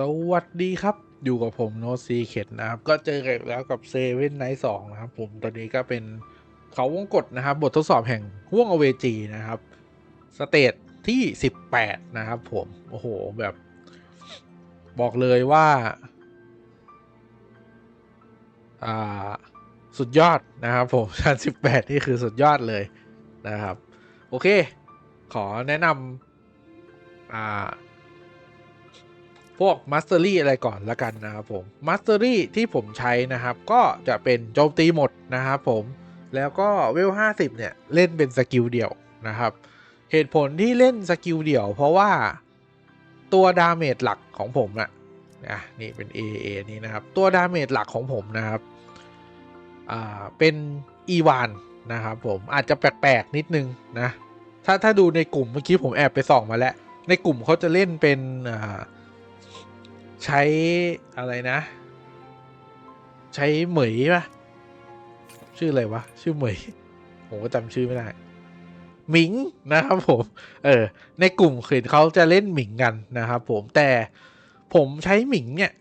สวัสดีครับ อยู่กับผมโนซีเข็ดนะครับ ก็เจอกันแล้วกับเซเว่นไนท์สองนะครับ ผมตอนนี้ก็เป็นเขาวงกฏนะครับ บททดสอบแห่งห่วงอเวจีนะครับ สเตจที่ 18 นะครับผม โอ้โห แบบ บอกเลยว่า อ่า สุดยอดนะครับผมชั้น18 นี่คือสุดยอดเลยนะครับ โอเค ขอแนะนำอ่า พวก Mastery อะไรก่อนละกันนะครับผม Mastery ที่ผมใช้นะครับก็จะเป็นโจมตีหมดนะครับผมแล้วก็เวล 50 เนี่ย เล่นเป็นสกิลเดี่ยวนะครับ เหตุผลที่เล่นสกิลเดี่ยว เพราะว่าตัวดาเมจหลักของผมอะอะนี่เป็น AA นี่นะครับ ตัวดาเมจหลักของผมนะครับอ่าเป็นอีวานนะครับผมอาจจะแปลกๆนิดนึงนะถ้าถ้าดูในกลุ่มเมื่อกี้ผมแอบไปส่องมาแล้ว ในกลุ่มเขาจะเล่นเป็นอ่า ใช้อะไรนะ ใช้เหมยปะชื่ออะไรวะ ชื่อเหมย ผมก็จำชื่อไม่ได้หมิงนะครับผม เออ ในกลุ่มเห็นเขาจะเล่นหมิงกันนะครับผม แต่ผมใช้หมิงเนี่ย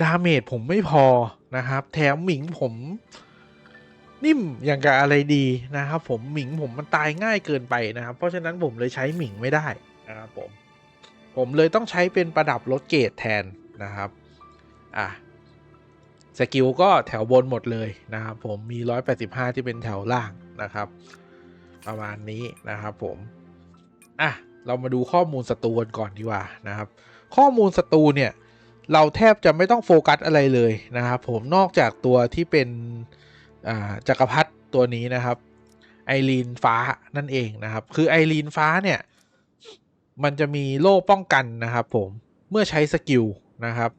ดาเมจผมไม่พอนะครับ แถมหมิงผม นิ่มอย่างกับอะไรดีนะครับผม หมิงผมมันตายง่ายเกินไปนะครับ เพราะฉะนั้นผมเลยใช้หมิงไม่ได้นะครับผม ผมเลยต้องใช้เป็นประดับลดเกรดแทนนะครับ อะ สกิลก็แถวบนหมดเลยนะครับ ผมมี 185 ที่เป็นแถวล่างนะครับ ประมาณนี้นะครับผม อะ เรามาดูข้อมูลศัตรูกันก่อนดีกว่านะครับ ข้อมูลศัตรูเนี่ย เราแทบจะไม่ต้องโฟกัสอะไรเลยนะครับ ผมนอกจากตัวที่เป็นอ่าจักรพรรดิตัวนี้นะครับไอรีนฟ้านั่นเองนะครับ คือไอรีนฟ้าเนี่ย มันจะมีโล่ป้องกันนะครับผมเมื่อใช้สกิลนะครับ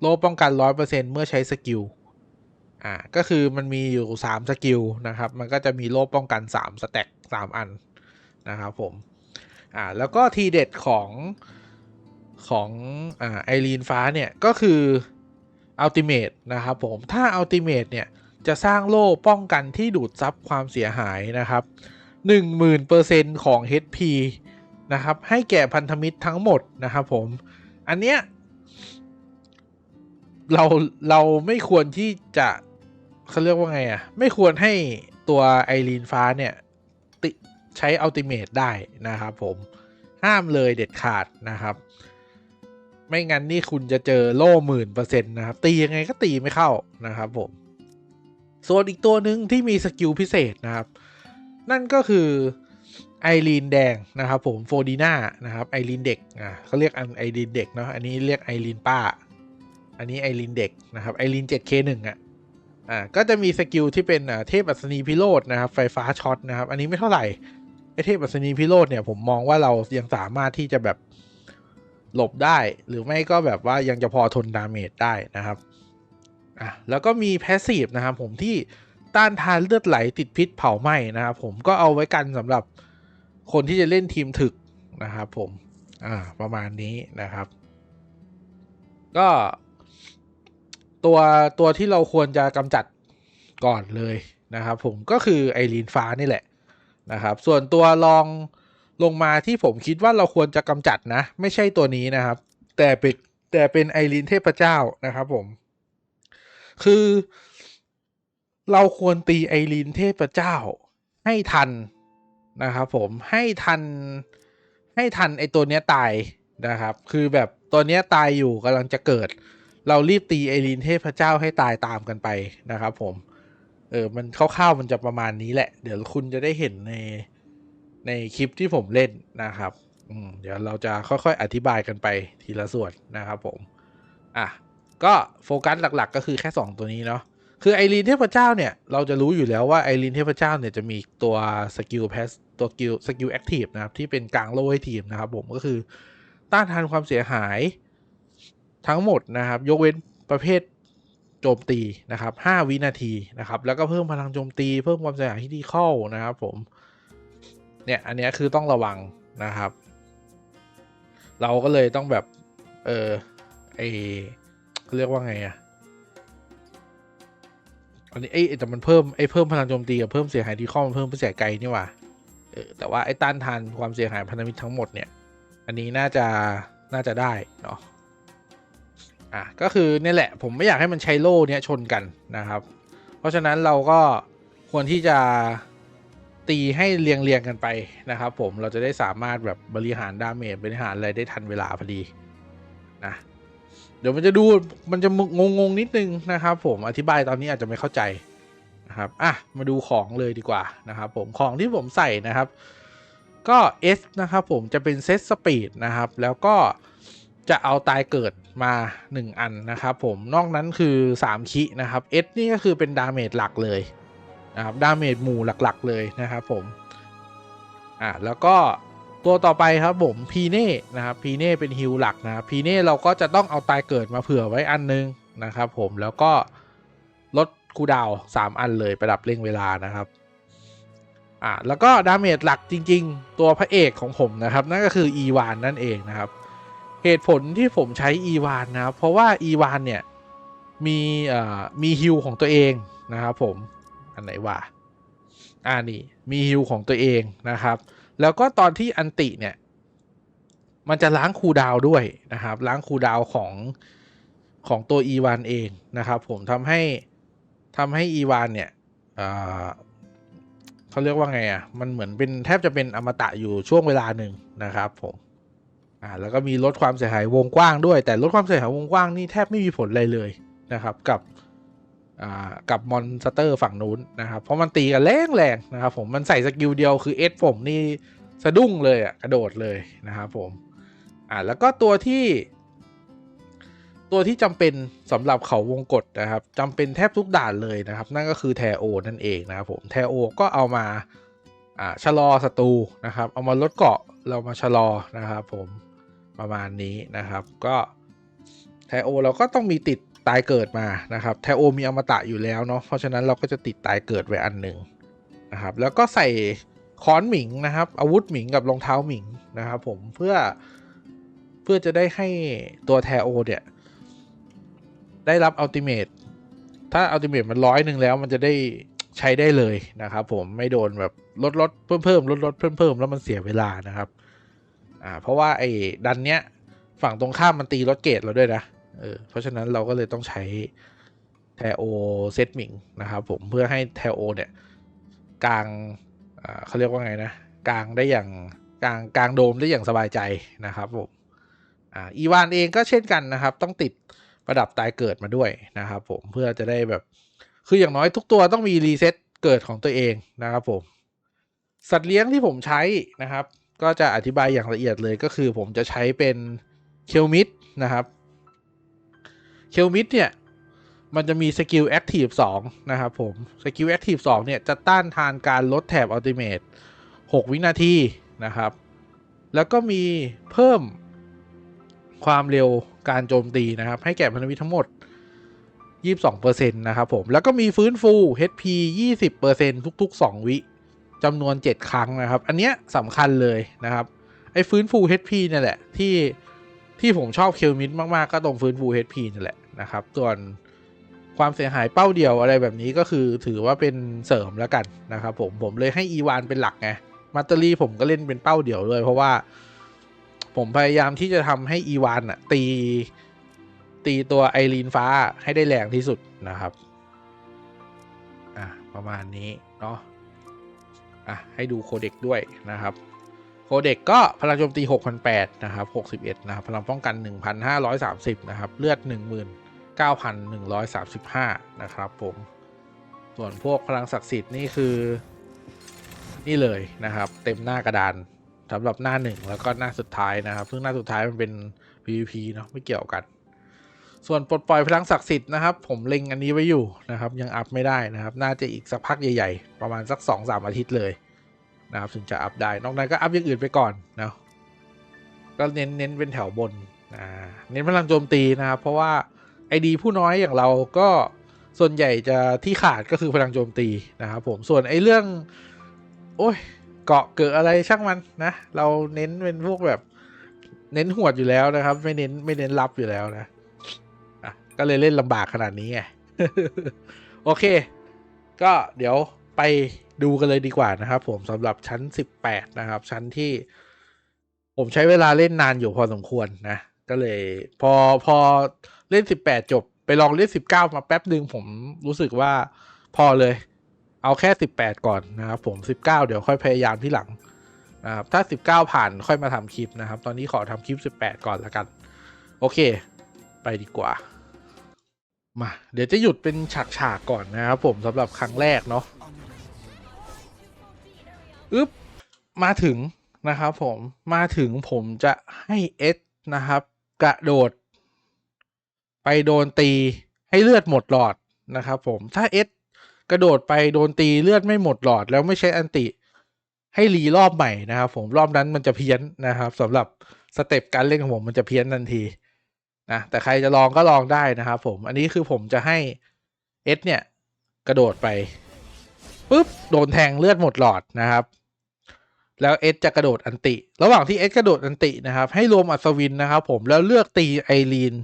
โล่ป้องกัน 100%เมื่อใช้สกิลอ่าก็คือมันมีอยู่ 3 สกิลนะครับ มันก็จะมีโล่ป้องกัน 3 สแต็ก3อันนะครับผมอ่าแล้วก็ทีเด็ดของของอ่าไอรีนฟ้าเนี่ย ก็คืออัลติเมตนะครับผมถ้าอัลติเมตเนี่ยจะสร้างโล่ป้องกันที่ดูดซับความเสียหายนะครับ 10,000%ของ HP นะครับให้แก่พันธมิตรทั้งหมดนะครับผม อันเนี้ยเราเราไม่ควรที่จะเขาเรียกว่าไงอะ่ะ ไม่ควรให้ตัวไอรีนฟ้าเนี่ยติใช้อัลติเมตได้นะครับผมห้ามเลยเด็ดขาดนะครับ ไม่งั้นนี่คุณจะเจอโล่หมื่นเปอร์เซ็นต์นะครับ ตียังไงก็ตีไม่เข้านะครับผม ส่วนอีกตัวหนึ่งที่มีสกิลพิเศษนะครับ นั่นก็คือ ไอรีนแดงนะครับผมโฟดีน่านะครับไอรีนเด็กอะเขาเรียกอันไอรีนเด็กเนาะอันนี้เรียกไอรีนป้า อันนี้ไอรีนเด็กนะครับไอรีน 7K1 อะอ่าก็จะมีสกิลที่เป็นอ่าเทพอัศนีพิโรธนะครับไฟฟ้าช็อตนะครับ อันนี้ไม่เท่าไหร่ไอเทพอัศนีพิโรธเนี่ยผมมองว่าเรายังสามารถที่จะแบบหลบได้ หรือไม่ก็แบบว่ายังจะพอทนดาเมจได้นะครับอะแล้วก็มีแพสซีฟนะครับผมที่ต้านทานเลือดไหลติดพิษเผาไหม้นะครับผมก็เอาไว้กันสำหรับ คนที่จะเล่นทีมถึกนะครับผม อ่า ประมาณนี้นะครับ ก็ตัวตัวที่เราควรจะกำจัดก่อนเลยนะครับผมก็คือไอรีนฟ้านี่แหละนะครับ ส่วนตัวลองลงมาที่ผมคิดว่าเราควรจะกำจัดนะ ไม่ใช่ตัวนี้นะครับ แต่เป็นแต่เป็นไอรีนเทพเจ้านะครับผม คือเราควรตีไอรีนเทพเจ้าให้ทัน นะครับผมให้ทันให้ทันไอตัวเนี้ยตายนะครับ คือแบบตัวเนี้ยตายอยู่กำลังจะเกิด เรารีบตีไอรีนเทพเจ้าให้ตายตามกันไปนะครับผม เออมันคร่าวๆมันจะประมาณนี้แหละ เดี๋ยวคุณจะได้เห็นในในคลิปที่ผมเล่นนะครับอืมเดี๋ยวเราจะค่อยๆ อธิบายกันไปทีละส่วนนะครับผม อะ ก็โฟกัสหลักๆ ก็คือแค่ 2 ตัวนี้เนาะ คือไอรีนเทพเจ้าเนี่ย เราจะรู้อยู่แล้วว่าไอรีนเทพเจ้าเนี่ยจะมีตัวสกิลแพส ตัวสกิลสกิลแอคทีฟนะครับ ที่เป็นกลางโล่ให้ทีมนะครับ ผมก็คือต้านทานความเสียหายทั้งหมดนะครับ ยกเว้นประเภทโจมตีนะครับ 5 วินาทีนะครับ แล้วก็เพิ่มพลังโจมตี เพิ่มความเสียหายที่ดีเข้านะครับ ผม เนี่ย อันนี้คือต้องระวังนะครับ เราก็เลยต้องแบบ เออไอเรียกว่าไงอะอันนี้ไอ้แต่มันเพิ่มไอ้เพิ่มพลังโจมตีกับเพิ่มเสียหายที่ข้อมันเพิ่มเสียไกลนี่หว่า ออแต่ว่าไอ้ต้านทานความเสียหายพันธมิตรทั้งหมดเนี่ย อันนี้น่าจะน่าจะได้เนาะอะก็คือเนี่ยแหละผมไม่อยากให้มันใช้โล่เนี้ยชนกันนะครับ เพราะฉะนั้นเราก็ควรที่จะตีให้เรียงเรียงกันไปนะครับ ผมเราจะได้สามารถแบบบริหารดาเมจบริหารอะไรได้ทันเวลาพอดีนะเดี๋ยวมันจะดูมันจะงงงๆนิดนึงนะครับ ผมอธิบายตอนนี้อาจจะไม่เข้าใจ นะครับอะมาดูของเลยดีกว่านะครับผมของที่ผมใส่นะครับก็ S นะครับผมจะเป็นเซตสปีดนะครับ แล้วก็จะเอาตายเกิดมา 1 อันนะครับผมนอกนั้นคือ 3 คินะครับ S นี่ก็คือเป็นดาเมจหลักเลยนะครับดาเมจหมู่หลักๆเลยนะครับผมอ่าแล้วก็ตัวต่อไปครับผมพีเน่นะครับพีเน่เป็นฮิลหลักนะครับพีเน่เราก็จะต้องเอาตายเกิดมาเผื่อไว้อันนึงนะครับผมแล้วก็ คูลดาวน์3อันเลยประดับเร่งเวลานะครับอ่าแล้วก็ดาเมจหลักจริง ๆ ตัวพระเอกของผมนะครับ นั่นก็คืออีวานนั่นเองนะครับ เหตุผลที่ผมใช้อีวานนะครับ เพราะว่าอีวานเนี่ยมีเอ่อมีฮิลของตัวเองนะครับผมอันไหนวะอ่านี่มีฮิลของตัวเองนะครับ แล้วก็ตอนที่อันติเนี่ย มันจะล้างคูดาวด้วยนะครับ ล้างคูดาวของของตัวอีวานเองนะครับ ผมทำให้ ทำให้อีวานเนี่ยเขาเรียกว่าไงอะ มันเหมือนเป็นแทบจะเป็นอมตะอยู่ช่วงเวลาหนึ่งนะครับผมอ่าแล้วก็มีลดความเสียหายวงกว้างด้วย แต่ลดความเสียหายวงกว้างนี่แทบไม่มีผลอะไรเลยนะครับ กับอ่ากับมอนสเตอร์ฝั่งนู้นนะครับ เพราะมันตีกันแรงแรงๆนะครับ ผมมันใส่สกิลเดียวคือเอสผมนี่สะดุ้งเลยอะกระโดดเลยนะครับผมอ่าแล้วก็ตัวที่ ตัวที่จำเป็นสำหรับเขาวงกฏนะครับจำเป็นแทบทุกด่านเลยนะครับ นั่นก็คือแทโอนั่นเองนะครับผมแทโอก็เอามาอ่าชะลอศัตรูนะครับ เอามาลดเกาะเรามาชะลอนะครับ ผมประมาณนี้นะครับ ก็แทโอเราก็ต้องมีติดตายเกิดมานะครับแทโอมีอมตะอยู่แล้วเนาะเพราะฉะนั้นเราก็จะติดตายเกิดไว้อันหนึ่งนะครับ แล้วก็ใส่ค้อนหมิงนะครับ อาวุธหมิงกับรองเท้าหมิงนะครับ ผมเพื่อเพื่อจะได้ให้ตัวแทโอเนี่ย ได้รับอัลติเมทถ้าอัลติเมทมันร้อยหนึ่งแล้วมันจะได้ใช้ได้เลยนะครับผมไม่โดนแบบลดลดเพิ่มเพิ่มลดลดเพิ่มเพิ่มแล้วมันเสียเวลานะครับอ่าเพราะว่าไอ้ดันเนี้ยฝั่งตรงข้ามมันตีลดเกตเราด้วยนะเออเพราะฉะนั้นเราก็เลยต้องใช้แทโอเซตมิงนะครับผมเพื่อให้แทโอเนี่ยกลางอ่าเขาเรียกว่าไงนะกลางได้อย่างกลางกลางโดมได้อย่างสบายใจนะครับผมอ่าอีวานเองก็เช่นกันนะครับ ต้องติด ประดับตายเกิดมาด้วยนะครับผมเพื่อจะได้แบบ คืออย่างน้อยทุกตัวต้องมีรีเซ็ตเกิดของตัวเองนะครับผม สัตว์เลี้ยงที่ผมใช้นะครับ ก็จะอธิบายอย่างละเอียดเลยก็คือผมจะใช้เป็นเคลมิดนะครับเคลมิดเนี่ยมันจะมีสกิลแอคทีฟ2นะครับผม สกิลแอคทีฟ2เนี่ยจะต้านทานการลดแถบอัลติเมท6วินาทีนะครับ แล้วก็มีเพิ่มความเร็ว การโจมตีนะครับ ให้แก่พันธมิตรทั้งหมด 22%นะครับผม แล้วก็มีฟื้นฟู HP 20%ทุก ๆ 2 วิจำนวน 7 ครั้งนะครับ อันเนี้ยสำคัญเลยนะครับ ไอ้ฟื้นฟู HP เนี่ยแหละ ที่ที่ผมชอบเคลมิดมาก ๆ ก็ตรงฟื้นฟู HP นี่แหละนะครับ ส่วนความเสียหายเป้าเดียวอะไรแบบนี้ก็คือถือว่าเป็นเสริมแล้วกันนะครับผมผมเลยให้อีวานเป็นหลักไงมัตเตอรี่ผมก็เล่นเป็นเป้าเดี่ยวด้วยเพราะว่า ผมพยายามที่จะทำให้อีวานอะตี ตีตัวไอรีนฟ้าให้ได้แรงที่สุดนะครับ อะ ประมาณนี้ เนาะอะ ให้ดูโคเด็กด้วยนะครับ โคเด็กก็พลังโจมตี 6,800 นะครับ 61 นะครับ พลังป้องกัน 1,530 นะครับ เลือด 19,135 นะครับผม ส่วนพวกพลังศักดิ์สิทธิ์นี่คือ นี่เลยนะครับ เต็มหน้ากระดาน สำหรับหน้าหนึ่งแล้วก็หน้าสุดท้ายนะครับ ซึ่งหน้าสุดท้ายมันเป็น PVP เนาะไม่เกี่ยวกัน ส่วนปลดปล่อยพลังศักดิ์สิทธิ์นะครับ ผมเล็งอันนี้ไว้อยู่นะครับ ยังอัพไม่ได้นะครับ น่าจะอีกสักพักใหญ่ ๆ ประมาณสัก2อสามอาทิตย์เลยนะครับถึงจะอัพได้ นอกนั้นก็อัพอย่างอื่นไปก่อนเนาะก็เน้นเน้นเป็นแถวบนอ่าเน้นพลังโจมตีนะครับ เพราะว่าไอดีผู้น้อยอย่างเราก็ส่วนใหญ่จะที่ขาดก็คือพลังโจมตีนะครับผมส่วนไอเรื่อง โอ้ย เกาะเกิดอะไรช่างมันนะ เราเน้นเป็นพวกแบบ เน้นหวดอยู่แล้วนะครับ ไม่เน้นไม่เน้นรับอยู่แล้วนะอะก็เลยเล่นลำบากขนาดนี้ไงโอเค ก็เดี๋ยวไปดูกันเลยดีกว่านะครับ ผมสำหรับชั้น 18 นะครับ ชั้นที่ผมใช้เวลาเล่นนานอยู่พอสมควรนะ ก็เลยพอพอเล่นสิบแปดจบ ไปลองเล่นสิบเก้ามาแป๊บหนึ่งผมรู้สึกว่าพอเลย เอาแค่สิบแปดก่อนนะครับผมสิบเก้าเดี๋ยวค่อยพยายามที่หลังนะครับถ้าสิบเก้าผ่านค่อยมาทำคลิปนะครับ ตอนนี้ขอทำคลิปสิบแปดก่อนละกัน โอเค ไปดีกว่า มาเดี๋ยวจะหยุดเป็นฉากๆก่อนนะครับผมสำหรับครั้งแรกเนาะอึ๊บมาถึงนะครับผมมาถึงผมจะให้เอสนะครับ กระโดด ไปโดนตีให้เลือดหมดหลอดนะครับผมถ้าเอส กระโดดไปโดนตีเลือดไม่หมดหลอด แล้วไม่ใช้อันติ ให้รีรอบใหม่นะครับ ผมรอบนั้นมันจะเพี้ยนนะครับสำหรับสเต็ปการเล่นของผมมันจะเพี้ยนทันทีนะแต่ใครจะลองก็ลองได้นะครับผมอันนี้คือผมจะให้เอสเนี่ย กระโดดไปปุ๊บโดนแทงเลือดหมดหลอดนะครับ แล้วเอสจะกระโดดอันติ ระหว่างที่เอสกระโดดอันตินะครับ ให้รวมอัศวินนะครับ ผมแล้วเลือกตีไอรีน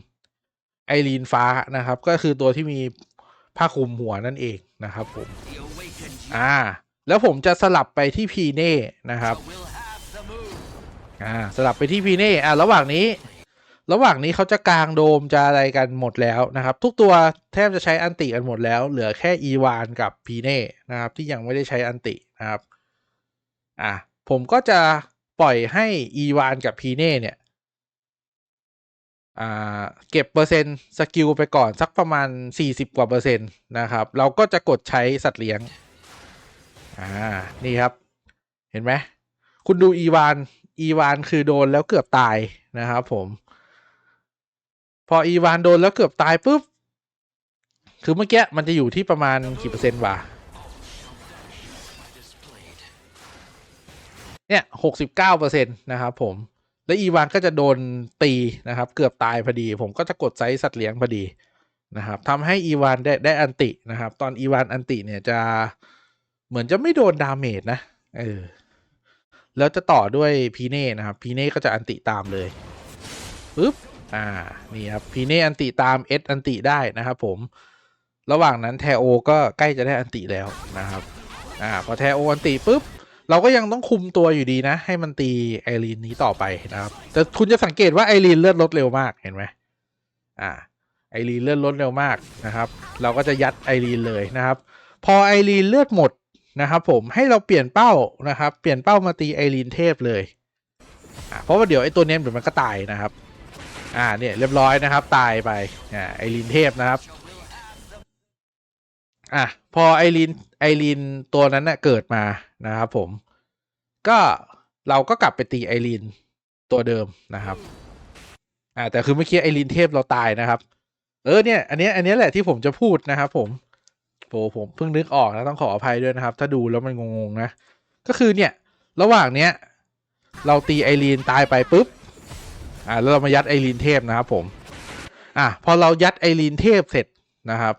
ไอรีนฟ้านะครับ ก็คือตัวที่มีผ้าคลุมหัวนั่นเอง นะครับผมอ่าแล้วผมจะสลับไปที่พีเน่นะครับอ่าสลับไปที่พีเน่อ่าระหว่างนี้ ระหว่างนี้เขาจะกลางโดมจะอะไรกันหมดแล้วนะครับ ทุกตัวแทบจะใช้อันติกันหมดแล้ว เหลือแค่อีวานกับพีเน่นะครับ ที่ยังไม่ได้ใช้อันตินะครับอะผมก็จะปล่อยให้อีวานกับพีเน่เนี่ย อ่าเก็บเปอร์เซ็นต์สกิลไปก่อนสักประมาณ 40 กว่าเปอร์เซ็นต์นะครับ เราก็จะกดใช้สัตว์เลี้ยง อ่า นี่ครับ เห็นไหม คุณดูอีวาน อีวานคือโดนแล้วเกือบตายนะครับผม พออีวานโดนแล้วเกือบตายปุ๊บ คือเมื่อกี้มันจะอยู่ที่ประมาณกี่เปอร์เซ็นต์วะเนี่ยหกสิบเก้าเปอร์เซ็นต์นะครับผม แล้วอีวานก็จะโดนตีนะครับ เกือบตายพอดี ผมก็จะกดไซส์สัตว์เลี้ยงพอดีนะครับทำให้อีวานได้ได้อันตินะครับ ตอนอีวานอันติเนี่ยจะเหมือนจะไม่โดนดาเมจนะเออแล้วจะต่อด้วยพีเน่นะครับพีเน่ก็จะอันติตามเลยปึ๊บอ่านี่ครับพีเน่อันติตามเอสอันติได้นะครับผมระหว่างนั้นแทโอก็ใกล้จะได้อันติแล้วนะครับอ่าพอแทโออันติปุ๊บ เราก็ยังต้องคุมตัวอยู่ดีนะ ให้มันตีไอรีนนี้ต่อไปนะครับ แต่คุณจะสังเกตว่าไอรีนเลือดลดเร็วมากเห็นไหมอ่าไอรีนเลือดลดเร็วมากนะครับ เราก็จะยัดไอรีนเลยนะครับ พอไอรีนเลือดหมดนะครับ ผมให้เราเปลี่ยนเป้านะครับ เปลี่ยนเป้ามาตีไอรีนเทพเลยอ่าเพราะว่าเดี๋ยวไอตัวเนี้ยเดี๋ยวมันก็ตายนะครับ อ่าเนี่ยเรียบร้อยนะครับ ตายไปอ่าไอรีนเทพนะครับ อะพอไอรีนไอรีนตัวนั้นเน่ะเกิดมานะครับผม ก็เราก็กลับไปตีไอรีนตัวเดิมนะครับ อ่า แต่คือเมื่อกี้ไอรีนเทพเราตายนะครับ เออเนี่ย อันนี้อันนี้แหละที่ผมจะพูดนะครับผมโหผมเพิ่งนึกออกนะต้องขออภัยด้วยนะครับ ถ้าดูแล้วมันงงๆนะ ก็คือเนี่ย ระหว่างเนี้ย เราตีไอรีนตายไปปุ๊บ อ่าแล้วเรามายัดไอรีนเทพนะครับผม อะพอเรายัดไอรีนเทพเสร็จนะครับ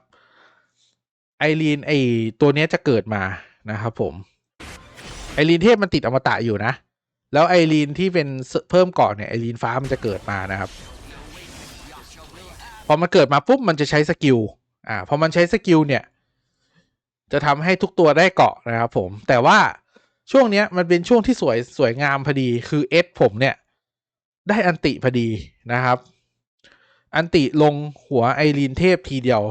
ไอรีนไอตัวเนี้ยจะเกิดมานะครับผมไอรีนเทพมันติดอมตะอยู่นะ แล้วไอรีนที่เป็นเพิ่มเกาะเนี่ยไอรีนฟ้ามันจะเกิดมานะครับ พอมันเกิดมาปุ๊บมันจะใช้สกิลอ่าพอมันใช้สกิลเนี่ยจะทำให้ทุกตัวได้เกาะนะครับผม แต่ว่าช่วงเนี้ยมันเป็นช่วงที่สวยสวยงามพอดี คือเอสผมเนี่ย ได้อันติพอดีนะครับ อันติลงหัวไอรีนเทพทีเดียว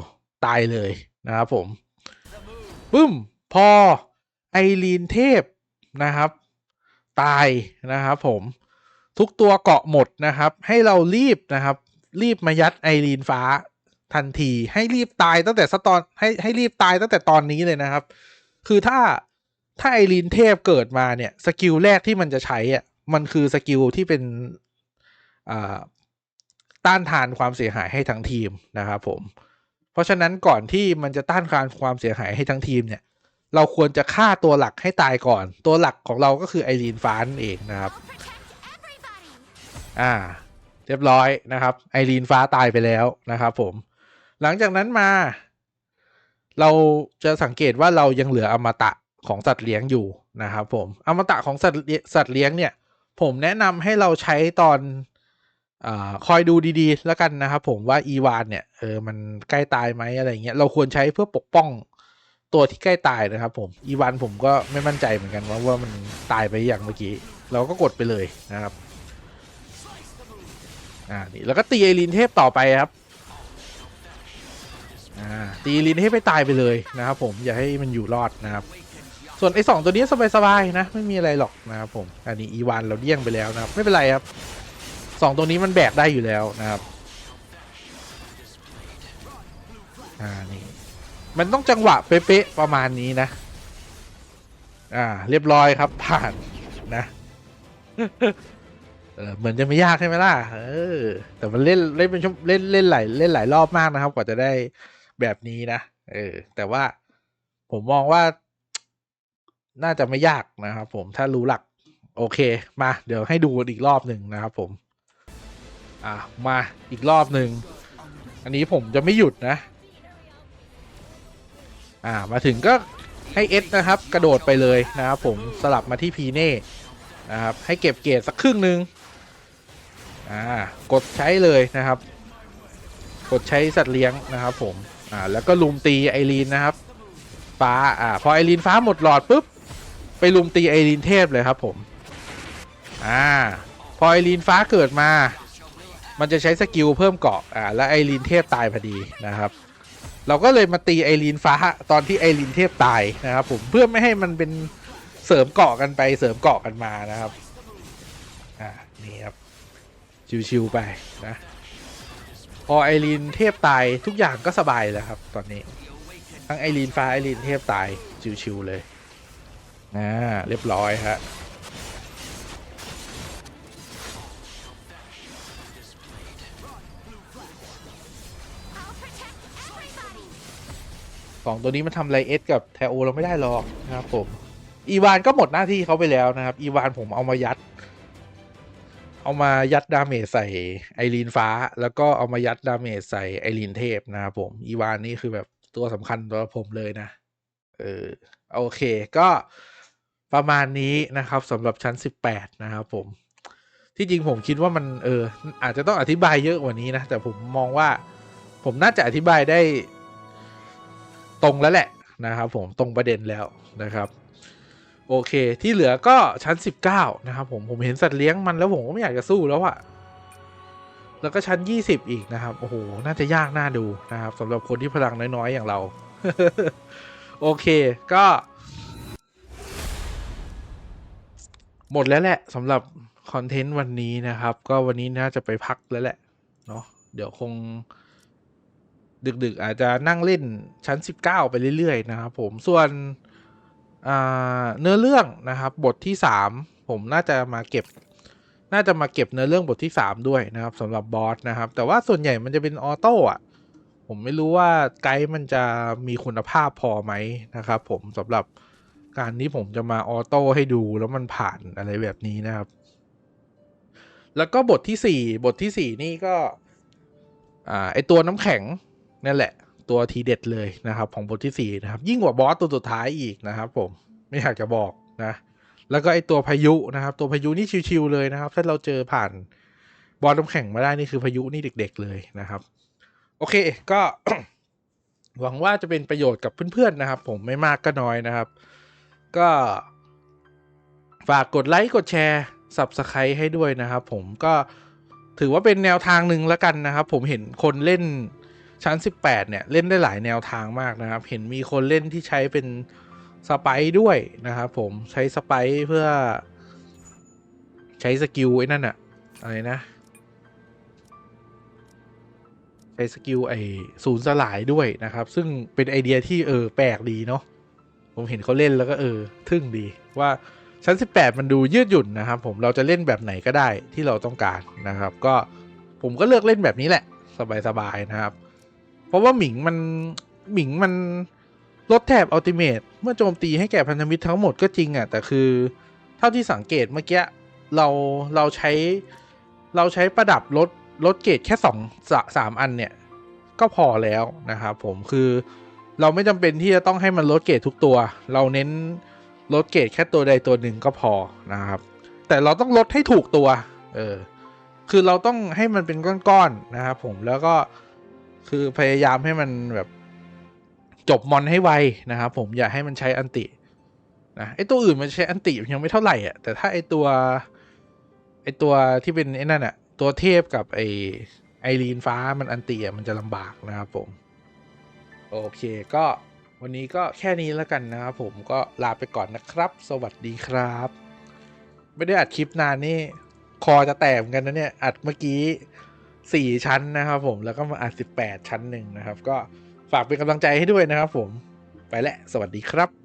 ตายเลยนะครับผม ปึ้ม พอไอรีนเทพนะครับ ตายนะครับผมทุกตัวเกาะหมดนะครับ ให้เรารีบนะครับ รีบมายัดไอรีนฟ้าทันที ให้รีบตายตั้งแต่สตอนให้ให้รีบตายตั้งแต่ตอนนี้เลยนะครับ คือถ้าถ้าไอรีนเทพเกิดมาเนี่ยสกิลแรกที่มันจะใช้อะมันคือสกิลที่เป็นอ่าต้านทานความเสียหายให้ทั้งทีมนะครับผม เพราะฉะนั้นก่อนที่มันจะต้านทานความเสียหายให้ทั้งทีมเนี่ย เราควรจะฆ่าตัวหลักให้ตายก่อน ตัวหลักของเราก็คือไอรีนฟ้านั่นเองนะครับ อ่า เรียบร้อยนะครับไอรีนฟ้าตายไปแล้วนะครับผม หลังจากนั้นมา เราจะสังเกตว่าเรายังเหลืออมตะของสัตว์เลี้ยงอยู่นะครับผมอมตะของสัตว์สัตว์เลี้ยงเนี่ย ผมแนะนำให้เราใช้ตอน อคอยดูดีๆ แล้วกันนะครับผมว่าอีวานเนี่ยเออมันใกล้ตายไหมอะไรเงี้ยเราควรใช้เพื่อปกป้องตัวที่ใกล้ตายนะครับผมอีวานผมก็ไม่มั่นใจเหมือนกันว่าว่ามันตายไปอย่างเมื่อกี้ เราก็กดไปเลยนะครับอ่านี่แล้วก็ตีไอรีนเทพต่อไปครับอ่าตีลินให้ไปตายไปเลยนะครับผมอย่าให้มันอยู่รอดนะครับส่วนไอ้สองตัวนี้สบายๆนะไม่มีอะไรหรอกนะครับผมอันนี้อีวานเราเลี่ยงไปแล้วนะครับไม่เป็นไรครับ สองตัวนี้มันแบกได้อยู่แล้วนะครับ อ่า นี่ มันต้องจังหวะเป๊ะๆประมาณนี้นะ อ่า เรียบร้อยครับ ผ่านนะเออเหมือนจะไม่ยากใช่ไหมล่ะ เออ แต่มันเล่นเล่นเป็นชั่วเล่นเล่นหลายเล่นหลายรอบมากนะครับ กว่าจะได้แบบนี้นะ เออ แต่ว่าผมมองว่าน่าจะไม่ยากนะครับผมถ้ารู้หลัก โอเค มา เดี๋ยวให้ดูอีกรอบหนึ่งนะครับผม อะ มาอีกรอบหนึ่ง อันนี้ผมจะไม่หยุดนะ อ่า มาถึงก็ให้เอสนะครับ กระโดดไปเลยนะครับผมสลับมาที่พีเน่นะครับ ให้เก็บเกรดสักครึ่งหนึ่งอ่ากดใช้เลยนะครับ กดใช้สัตว์เลี้ยงนะครับผมอ่าแล้วก็ลุมตีไอรีนนะครับ ฟ้าอ่าพอไอรีนฟ้าหมดหลอดปุ๊บไปลุมตีไอรีนเทพเลยครับผมอ่าพอไอรีนฟ้าเกิดมา มันจะใช้สกิลเพิ่มเกาะอ่าแล้วไอรีนเทพตายพอดีนะครับ เราก็เลยมาตีไอรีนฟ้าตอนที่ไอรีนเทพตายนะครับ ผมเพื่อไม่ให้มันเป็นเสริมเกาะกันไปเสริมเกาะกันมานะครับอ่านี่ครับชิวๆไปนะพอไอรีนเทพตายทุกอย่างก็สบายแล้วครับ ตอนนี้ ทั้งไอรีนฟ้าไอรีนเทพตายชิวๆเลยนะเรียบร้อยฮะ สองตัวนี้มันทำไรเอสกับแทโอเราไม่ได้หรอกนะครับผม อีวานก็หมดหน้าที่เขาไปแล้วนะครับ อีวานผมเอามายัด เอามายัดดาเมจใส่ไอรีนฟ้า แล้วก็เอามายัดดาเมจใส่ไอรีนเทพนะครับผม อีวานนี่คือแบบตัวสำคัญตัวผมเลยนะ เออโอเคก็ประมาณนี้นะครับสำหรับชั้น 18 นะครับผม ที่จริงผมคิดว่ามันเอออาจจะต้องอธิบายเยอะกว่านี้นะ แต่ผมมองว่าผมน่าจะอธิบายได้ ตรงแล้วแหละนะครับผมตรงประเด็นแล้วนะครับ โอเคที่เหลือก็ชั้น 19 นะครับผมผมเห็นสัตว์เลี้ยงมันแล้วผมก็ไม่อยากจะสู้แล้วอะแล้วก็ชั้น 20 อีกนะครับโอ้โหน่าจะยากน่าดูนะครับสำหรับคนที่พลังน้อยๆอย่างเรา โอเคก็ หมดแล้วแหละสำหรับคอนเทนต์วันนี้นะครับ ก็วันนี้น่าจะไปพักแล้วแหละเนาะเดี๋ยวคง ดึก ๆ อาจจะนั่งเล่นชั้น 19 ไปเรื่อย ๆ นะครับผมส่วนเนื้อเรื่องนะครับบทที่ 3 ผมน่าจะมาเก็บ น่าจะมาเก็บเนื้อเรื่องบทที่ 3 ด้วยนะครับสำหรับบอสนะครับ แต่ว่าส่วนใหญ่มันจะเป็นออโต้อะผมไม่รู้ว่าไกด์มันจะมีคุณภาพพอไหมนะครับ ผมสำหรับการที่ผมจะมาออโต้ให้ดูแล้วมันผ่านอะไรแบบนี้นะครับ แล้วก็บทที่ 4 บทที่ 4 นี่ก็อไอตัวน้ำแข็ง นั่นแหละ ตัวทีเด็ดเลยนะครับ ของบทที่4นะครับ ยิ่งกว่าบอสตัวสุดท้ายอีกนะครับ ผมไม่อยากจะบอกนะ แล้วก็ไอตัวพายุนะครับ ตัวพายุนี่ชิวๆเลยนะครับ ถ้าเราเจอผ่านบอสน้ำแข็งมาได้นี่คือพายุนี่เด็ก ๆ เลยนะครับ โอเคก็หวังว่าจะเป็นประโยชน์กับเพื่อนๆนะครับ ผมไม่มากก็น้อยนะครับ ก็ฝากกดไลค์กดแชร์ Subscribe ให้ด้วยนะครับ ผมก็ถือว่าเป็นแนวทางหนึ่งแล้วกันนะครับ ผมเห็นคนเล่น ชั้น 18 เนี่ย เล่นได้หลายแนวทางมากนะครับ เห็นมีคนเล่นที่ใช้เป็นสไปด้วยนะครับผมใช้สไปเพื่อ ใช้สกิลไอ้นั่นอะอะไรนะ ใช้สกิลไอ้ศูนย์สลายด้วยนะครับ ซึ่งเป็นไอเดียที่เออแปลกดีเนาะผมเห็นเขาเล่นแล้วก็เออ ทึ่งดีว่าชั้น 18 มันดูยืดหยุ่นนะครับ ผมเราจะเล่นแบบไหนก็ได้ที่เราต้องการนะครับ ก็ผมก็เลือกเล่นแบบนี้แหละ สบายๆนะครับ เพราะว่าหมิงมันหมิงมันลดแถบอัลติเมทเมื่อโจมตีให้แก่พันธมิตรทั้งหมดก็จริงอะ่ะ แต่คือ เท่าที่สังเกตเมื่อกี้เราเราใช้เราใช้ประดับลดลดเกรดแค่สองสสามอันเนี่ย ก็พอแล้วนะครับผมคือเราไม่จำเป็นที่จะต้องให้มันลดเกรดทุกตัว เราเน้นลดเกรดแค่ตัวใดตัวหนึ่งก็พอนะครับ แต่เราต้องลดให้ถูกตัว เออคือเราต้องให้มันเป็นก้อนๆนะครับผมแล้วก็ คือพยายามให้มันแบบจบมอนให้ไวนะครับผมอย่าให้มันใช้อันตินะไอตัวอื่นมันใช้อันติยังไม่เท่าไหร่อะแต่ถ้าไอตัวไอตัวที่เป็นไอ้นั่นอะตัวเทพกับไอไอรีนฟ้ามันอันติอะมันจะลำบากนะครับผม โอเคก็วันนี้ก็แค่นี้แล้วกันนะครับผมก็ลาไปก่อนนะครับ สวัสดีครับ ไม่ได้อัดคลิปนานนี่ คอจะแตกกันนะเนี่ย อัดเมื่อกี้ สี่ชั้นนะครับผมแล้วก็มาอัดสิบแปดชั้นหนึ่งนะครับ ก็ฝากเป็นกำลังใจให้ด้วยนะครับผมไปแล้วสวัสดีครับ